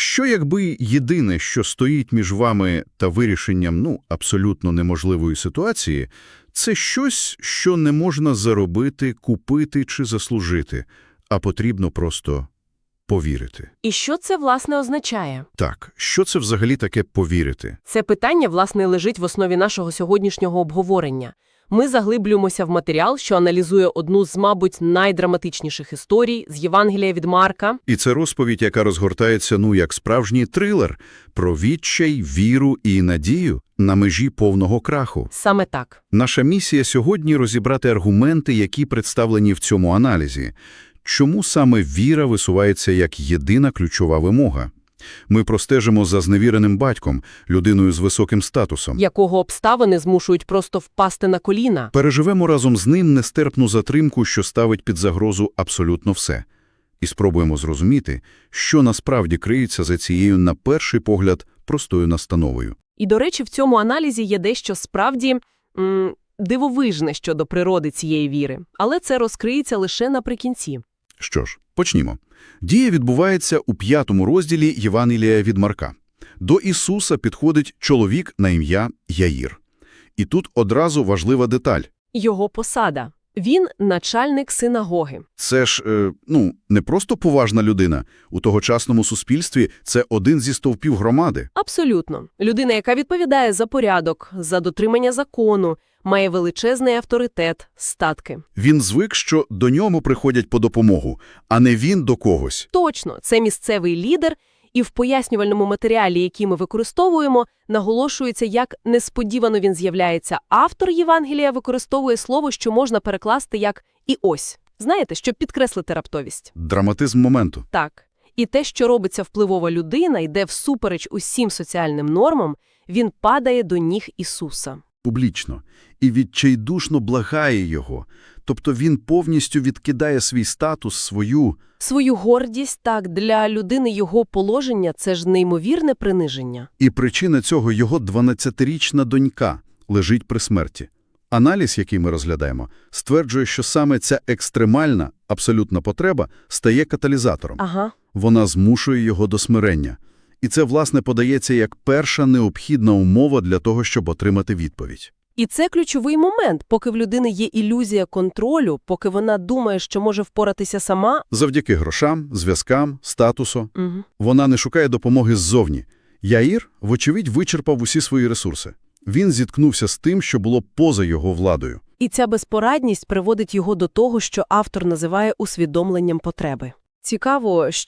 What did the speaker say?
Що якби єдине, що стоїть між вами та вирішенням, ну, абсолютно неможливої ситуації, це щось, що не можна заробити, купити чи заслужити, а потрібно просто повірити. І що це, власне, означає? Так, що це взагалі таке повірити? Це питання, власне, лежить в основі нашого сьогоднішнього обговорення. Ми заглиблюємося в матеріал, що аналізує одну з, мабуть, найдраматичніших історій з Євангелія від Марка. І це розповідь, яка розгортається, ну, як справжній трилер про відчай, віру і надію на межі повного краху. Саме так. Наша місія сьогодні – розібрати аргументи, які представлені в цьому аналізі. Чому саме віра висувається як єдина ключова вимога? Ми простежимо за зневіреним батьком, людиною з високим статусом. Якого обставини змушують просто впасти на коліна. Переживемо разом з ним нестерпну затримку, що ставить під загрозу абсолютно все. І спробуємо зрозуміти, що насправді криється за цією, на перший погляд, простою настановою. І, до речі, в цьому аналізі є дещо справді м, дивовижне щодо природи цієї віри. Але це розкриється лише наприкінці. Що ж, почнімо. Дія відбувається у п'ятому розділі Євангелія від Марка. До Ісуса підходить чоловік на ім'я Яїр. І тут одразу важлива деталь. Його посада. Він начальник синагоги. Це ж, е, ну, не просто поважна людина. У тогочасному суспільстві це один зі стовпів громади. Абсолютно. Людина, яка відповідає за порядок, за дотримання закону, має величезний авторитет, статки. Він звик, що до нього приходять по допомогу, а не він до когось. Точно, це місцевий лідер, і в пояснювальному матеріалі, який ми використовуємо, наголошується, як несподівано він з'являється. Автор Євангелія використовує слово, що можна перекласти як «і ось». Знаєте, щоб підкреслити раптовість. Драматизм моменту. Так. І те, що робиться впливова людина, йде всупереч усім соціальним нормам, він падає до ніг Ісуса. Публічно. І відчайдушно благає його. Тобто він повністю відкидає свій статус, свою... Свою гордість, так, для людини його положення – це ж неймовірне приниження. І причина цього його 12-річна донька лежить при смерті. Аналіз, який ми розглядаємо, стверджує, що саме ця екстремальна, абсолютна потреба стає каталізатором. Ага. Вона змушує його до смирення. І це, власне, подається як перша необхідна умова для того, щоб отримати відповідь. І це ключовий момент, поки в людини є ілюзія контролю, поки вона думає, що може впоратися сама. Завдяки грошам, зв'язкам, статусу. Угу. Вона не шукає допомоги ззовні. Яїр, вочевидь, вичерпав усі свої ресурси. Він зіткнувся з тим, що було поза його владою. І ця безпорадність приводить його до того, що автор називає усвідомленням потреби. Цікаво,